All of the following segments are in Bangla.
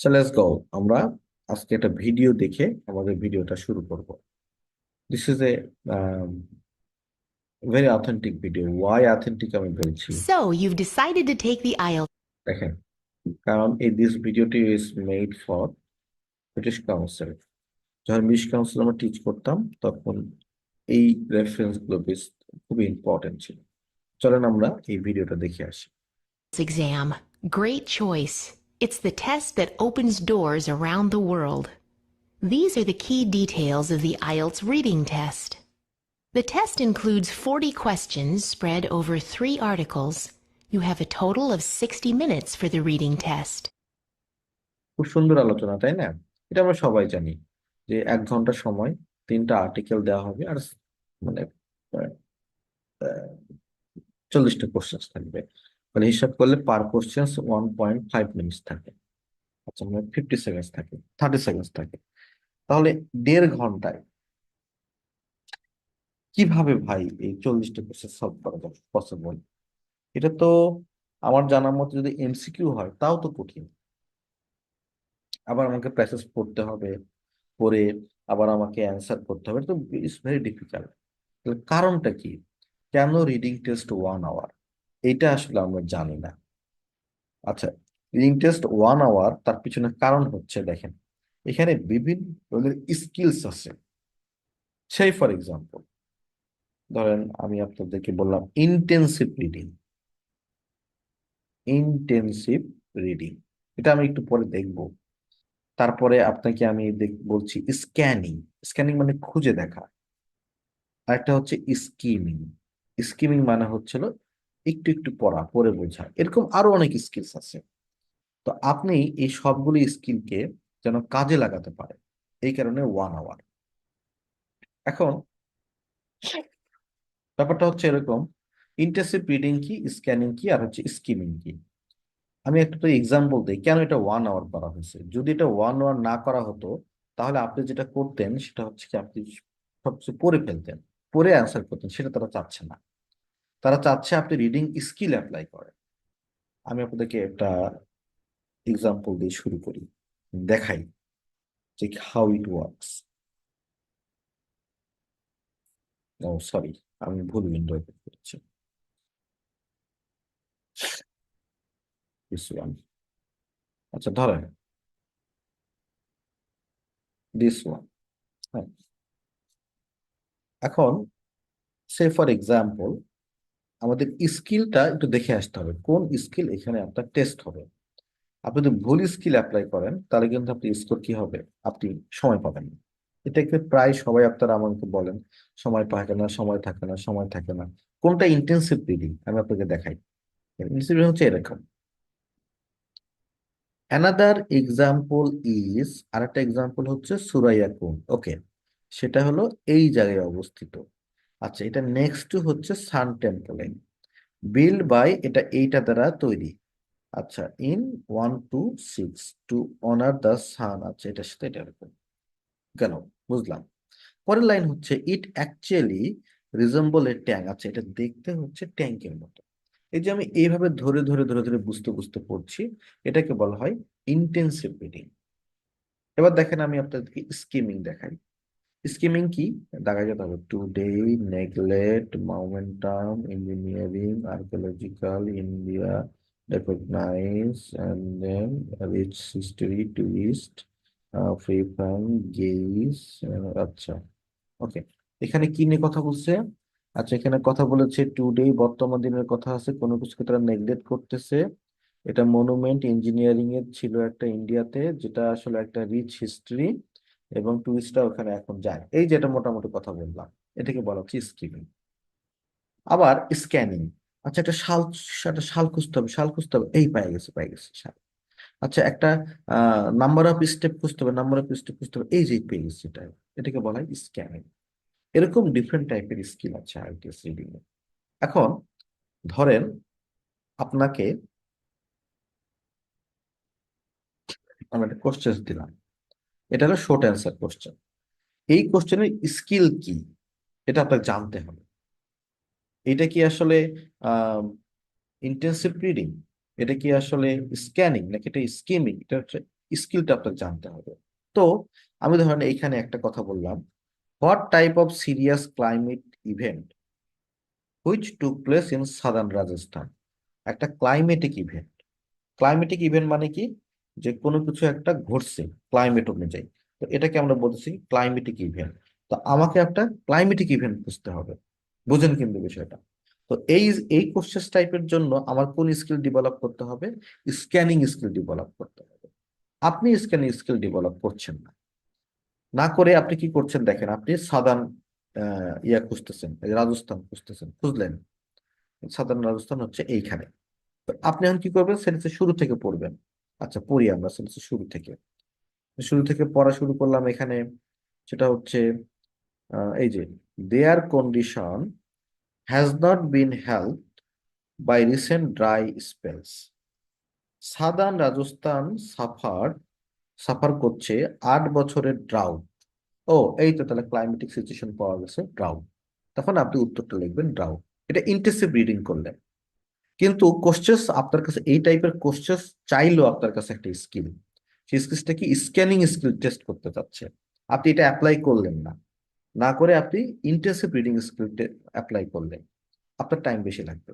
সো লেটস গো আমরা আজকে একটা ভিডিও দেখে আমাদের ভিডিওটা শুরু করব। This is a very authentic video why authentic আমি বলছি। So, you've decided to take the IELTS দেখেন কারণ এই দিস ভিডিওটি is made for British Council যখন ব্রিটিশ কাউন্সিল আমরা টিচ করতাম তখন এই রেফারেন্সগুলো বেশ খুবই ইম্পর্টেন্ট ছিল। চলেন আমরা এই ভিডিওটা দেখে আসি। Exam. Great choice. It's the test that opens doors around the world. These are the key details of the IELTS reading test. The test includes 40 questions spread over three articles. You have a total of 60 minutes for the reading test. খুব সুন্দর আলোচনা তাই না এটা আমরা সবাই জানি যে এক ঘন্টা সময় তিনটা আর্টিকেল দেওয়া হবে আর স- মানে চল্লিশটা কোশ্চেন্স থাকবে মানে হিসাব করলে per question one point five minutes থাকে। আচ্ছা মানে ফিফটি সেকেন্ডস থাকে থার্টি সেকেন্ডস থাকে। তাহলে দেড় ঘন্টায় কীভাবে ভাই এই চল্লিশটা কোশ্চেন সলভ করা যাবে পসিবল এটা তো আমার জানার মতো যদি এমসিকিউ হয়, তাও তো কঠিন। আবার আমাকে প্যাসেজ পড়তে হবে, পড়ে আবার আমাকে অ্যান্সার করতে হবে তো ইটস ভেরি ডিফিকাল্ট কারণটা কি? কেন রিডিং টেস্ট ওয়ান আওয়ার এটা আসলে আমরা জানি না। আচ্ছা রিডিং টেস্ট ওয়ান আওয়ার তার পিছনে কারণ হচ্ছে দেখেন, এখানে বিভিন্ন ধরনের স্কিলস আছে। সেই ফর এক্সাম্পল ধরেন আমি আপনাদেরকে বললাম ইন্টেন্সিভ রিডিং ইন্টেন্সিভ রিডিং এটা আমি একটু পরে দেখব। তারপরে আপনাকে আমি বলছি স্ক্যানিং স্ক্যানিং মানে খুঁজে দেখা। আরেকটা হচ্ছে স্কিমিং স্কিমিং মানে হচ্ছিল একটু একটু পড়া, পড়ে বোঝা। এরকম আরও অনেক স্কিলস আছে। তো আপনি এই সবগুলো স্কিলকে যেন কাজে লাগাতে পারেন এই কারণে ওয়ান আওয়ার এখন ব্যাপারটা হচ্ছে এরকম ইন্টেন্সিভ রিডিং কি স্ক্যানিং কি, আর হচ্ছে স্কিমিং কি। আমি একটা এক্সাম্পল দিই, কেন এটা ওয়ান আওয়ার করা হয়েছে? যদি এটা ওয়ান আওয়ার না করা হতো, তাহলে আপনি যেটা করতেন, সেটা হচ্ছে কি আপনি সবকিছু পড়ে ফেলতেন। পড়ে অ্যান্সার করতেন, সেটা তারা চাচ্ছে না। তারা চাচ্ছে আপনি রিডিং স্কিল অ্যাপ্লাই করেন। আমি আপনাদেরকে একটা এক্সাম্পল দিয়ে শুরু করি, দেখাই যে how it works oh sorry আমি ভুল উইন্ডো করছি। দিস ওয়ান আচ্ছা ধরেন। দিস ওয়ান হ্যাঁ। এখন সে ফর এক্সাম্পল আমাদের স্কিলটা একটু দেখে আসতে হবে, কোন স্কিল এখানে আপনার টেস্ট হবে। আপনি যদি ভুল স্কিল অ্যাপ্লাই করেন, তাহলে কিন্তু আপনি স্কোর কি হবে? আপনি সময় পাবেন না। এটাকে প্রায় সবাই আপনারা আমাকে বলেন, সময় থাকে না, সময় থাকে না, সময় থাকে না। কোনটা ইন্টেন্সিভ রিডিং আমি আপনাকে দেখাই। ইন্টেন্সিভ হচ্ছে এরকম। অ্যানাদার এক্সাম্পল ইজ আর একটা এক্সাম্পল হচ্ছে সুরাইয়া কুন। ওকে সেটা হলো এই জায়গায় অবস্থিত। আচ্ছা এটা নেক্সট হচ্ছে সান টেম্পলেন বিল্ড বাই এটা এইটা দ্বারা তৈরি। আচ্ছা in one two six two honour the sun আচ্ছা এটার সাথে এটা এরকম। গেল, বুঝলাম। পরের লাইন হচ্ছে it actually resemble a tank আচ্ছা এটা দেখতে হচ্ছে ট্যাঙ্কের মতো। এই যে আমি এইভাবে ধরে ধরে ধরে ধরে বুঝতে বুঝতে পড়ছি, এটাকে বলা হয় ইন্টেন্সিভ রিডিং এবার দেখেন আমি আপনাদেরকে স্কিমিং দেখাই। স্কিমিং কি? দেখা যেতে হবে today neglect monument engineering archaeological India recognise and then rich history tourist free fan guess আচ্ছা ওকে এখানে কি নিয়ে কথা বলছে? আচ্ছা এখানে কথা বলেছে টুডে বর্তমান দিনের কথা আছে, কোনো কিছুকে তারা নেগলেক্ট করতেছে। এটা মনুমেন্ট ইঞ্জিনিয়ারিং এর ছিল একটা ইন্ডিয়াতে যেটা আসলে একটা রিচ হিস্ট্রি এবং টুরিস্টরা ওখানে এখন যায়। এই যেটা মোটামুটি কথা বললাম, এটাকে বলা হচ্ছে স্কিমিং আবার স্ক্যানিং আচ্ছা একটা শাল একটা শাল খুঁজতে হবে শাল খুঁজতে হবে এই পাই গেছে পাই গেছে, শাল। আচ্ছা একটা নাম্বার অফ স্টেপ খুঁজতে হবে নাম্বার অফ স্টেপ খুঁজতে হবে, এই যে পেয়ে গেছে এটা, এটাকে বলা হয় স্ক্যানিং এরকম ডিফারেন্ট টাইপের স্কিল আছে আইটিএস রিডিং এ। এখন, ধরেন, আপনাকে, আমরা একটা কোশ্চেন দিলাম। এটা হলো শর্ট অ্যান্সার কোশ্চেন এই কোশ্চেনের স্কিল কি? এটা আপনাকে জানতে হবে। এটা কি আসলে ইন্টেন্সিভ রিডিং এটা কি আসলে স্ক্যানিং নাকি এটা স্কিমিং এটা হচ্ছে স্কিলটা আপনাকে জানতে হবে। তো, আমি ধরেন এইখানে একটা কথা বললাম। What type of serious climate event which took place in southern Rajasthan একটা ক্লাইমেটিক ইভেন্ট ক্লাইমেটিক ইভেন্ট মানে কি? যে কোনো কিছু একটা ঘটছে ক্লাইমেট অনুযায়ী। তো এটাকে আমরা বলতেছি ক্লাইমেটিক ইভেন্ট তো আমাকে একটা ক্লাইমেটিক ইভেন্ট বুঝতে হবে। বুঝেন কিন্তু বিষয়টা। তো এই এই কোশ্চেন টাইপের জন্য আমার কোন স্কিল ডেভেলপ করতে হবে? স্ক্যানিং স্কিল ডেভেলপ করতে হবে। আপনি স্ক্যানিং স্কিল ডেভেলপ করছেন না। না করে আপনি কি করছেন দেখেন, আপনি সাদার্ন ইয়া খুঁজতেছেন রাজস্থান খুঁজতেছেন, খুঁজলেন। সাধারণ রাজস্থান হচ্ছে এইখানে। আপনি এখন কি করবেন? সেন্টেন্সের শুরু থেকে পড়বেন। আচ্ছা পড়ি আমরা সেন্টেন্সের শুরু থেকে। শুরু থেকে পড়া শুরু করলাম এখানে, সেটা হচ্ছে এই যে, their condition has not been help by recent dry spells. Southern Rajasthan suffer suffer করছে আট বছরের ড্রাউট। ও, এই তো তাহলে ক্লাইমেটিক সিচুয়েশন পাওয়া গেছে, ড্রাউট। তখন আপনি উত্তরটা লিখবেন, ড্রাউট। এটা ইন্টেন্সিভ রিডিং করলেন। কিন্তু কোশ্চেস আপনার কাছে, এই টাইপের কোশ্চেস চাইলেও আপনার কাছে একটা স্কিল সেই স্কিলটা কি স্ক্যানিং স্কিল টেস্ট করতে চাচ্ছে? আপনি এটা অ্যাপ্লাই করলেন না। না করে আপনি ইন্টেন্সিভ রিডিং স্কিল অ্যাপ্লাই করলেন। আপনার টাইম বেশি লাগবে।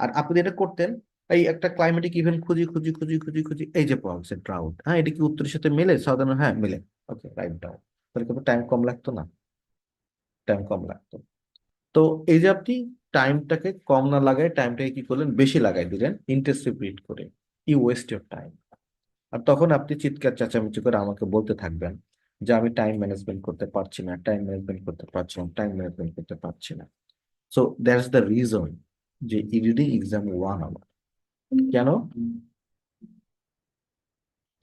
আর আপনি এটা করতেন, এই একটা ক্লাইমেটিক ইভেন্ট খুঁজি খুঁজি খুঁজি খুঁজি খুঁজি, এই যে পাওয়া ড্রাউট হ্যাঁ এটা কি উত্তরের সাথে মেলে? সাধারণ হ্যাঁ মেলে। ওকে রাইট ডাউন তাহলে কিন্তু টাইম কম লাগতো না। টাইম কম লাগতো। তো এই যে আপনি টাইমটাকে কম না লাগায় টাইমটাকে কি করলেন? বেশি লাগাই দিলেন ইন্টেন্সিভ রিড করে। ইউ ওয়েস্ট ইউর টাইম আর তখন আপনি চিৎকার, চেঁচামেচি করে আমাকে বলতে থাকবেন যে, আমি টাইম ম্যানেজমেন্ট করতে পারছি না টাইম ম্যানেজমেন্ট করতে পারছি না টাইম ম্যানেজমেন্ট করতে পারছি না। সো দ্যাটস দ্য রিজন যে ই রিডিং এক্সাম ওয়ান আওয়ার কেন?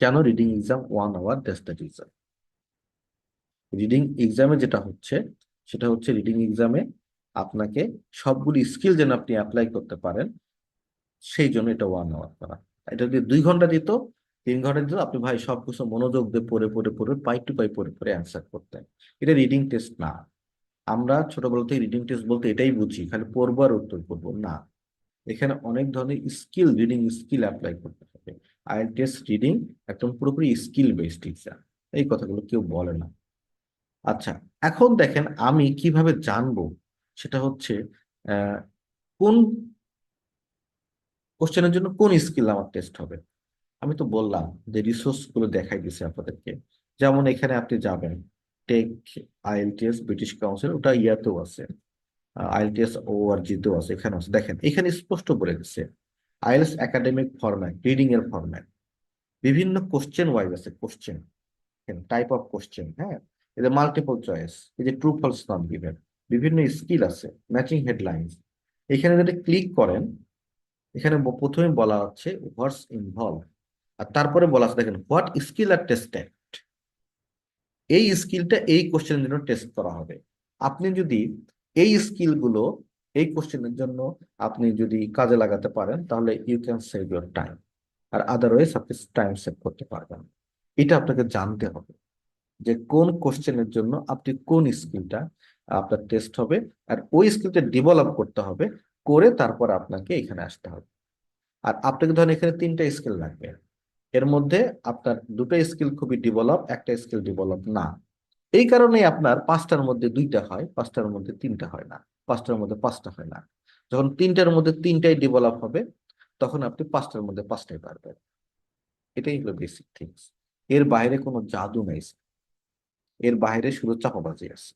কেন reading exam one hour that's the reason reading এক্সামে যেটা হচ্ছে, সেটা হচ্ছে রিডিং এক্সামে আপনাকে সবগুলি স্কিল যেন আপনি অ্যাপ্লাই করতে পারেন, সেই জন্য এটা ওয়ান আওয়ার করা। এটা যদি দুই ঘণ্টা দিত, তিন ঘণ্টা দিত, আপনি ভাই সবকিছু মনোযোগ দিয়ে পড়ে পড়ে পড়ে পাই টু পাই পড়ে পড়ে অ্যান্সার করতেন। এটা রিডিং টেস্ট না। আমরা ছোটবেলা থেকে রিডিং টেস্ট বলতে এটাই বুঝি, খালি পড়ব আর উত্তর করব। না। এখানে অনেক ধরনের স্কিল রিডিং স্কিল অ্যাপ্লাই করতে হবে আইএলটিএস রিডিং একদম পুরোপুরি স্কিল বেসড এক্সাম এই কথাগুলো কেউ বলে না। আচ্ছা এখন দেখেন আমি কীভাবে জানব সেটা হচ্ছে কোন কোশ্চেনের জন্য কোন স্কিল আমার টেস্ট হবে? আমি তো বললাম যে রিসোর্সগুলো দেখাই দিছে আপনাদেরকে। যেমন এখানে আপনি যাবেন টেক আইএলটিএস ব্রিটিশ কাউন্সিল ওটা ইয়াতেও আছে। আইএলটিএস ওআরজি তেও আছে এখানে আছে। দেখেন, এখানে স্পষ্ট বলে দিচ্ছে আইএলটিএস একাডেমিক ফরম্যাট রিডিং এর ফরম্যাট বিভিন্ন কোশ্চেন ওয়াইজ আছে কোশ্চেন টাইপ অফ কোশ্চেন হ্যাঁ? এদের মাল্টিপল চয়েস এই যে ট্রু ফলস নট গিভেন বিভিন্ন স্কিল আছে, ম্যাচিং হেডলাইন্স। এখানে যদি ক্লিক করেন, এখানে প্রথমে বলা হচ্ছে হোয়াটস ইনভলভ। আর তারপরে বলা আছে, দেখেন, হোয়াট স্কিল আর টেস্টেড এই স্কিলটা এই কোশ্চেনের জন্য টেস্ট করা হবে। আপনি যদি এই স্কিলগুলো, এই কোশ্চেনের জন্য আপনি যদি কাজে লাগাতে পারেন, তাহলে you can save your time R otherwise আপনি টাইম সেভ করতে পারবেন। এটা আপনাকে জানতে হবে যে কোন কোশ্চেনের জন্য আপনি কোন স্কিলটা আপনার টেস্ট হবে আর ওই স্কিলটা ডেভেলপ করতে হবে, করে তারপর আপনাকে এখানে আসতে হবে। আর আপনাকে ধরেন এখানে তিনটা স্কিল লাগবে। এর মধ্যে আপনার দুটো স্কিল খুবই ডেভেলপ একটা স্কিল ডেভেলপ না। এই কারণেই আপনার পাঁচটার মধ্যে দুইটা হয়, পাঁচটার মধ্যে তিনটা হয় না, পাঁচটার মধ্যে পাঁচটা হয় না। যখন তিনটার মধ্যে তিনটাই ডেভেলপ হবে, তখন আপনি পাঁচটার মধ্যে পাঁচটাই পারবেন। এটাই হলো বেসিক থিংস এর বাইরে কোনো জাদু নেই এর বাইরে শুধু চাপাবাজি আছে।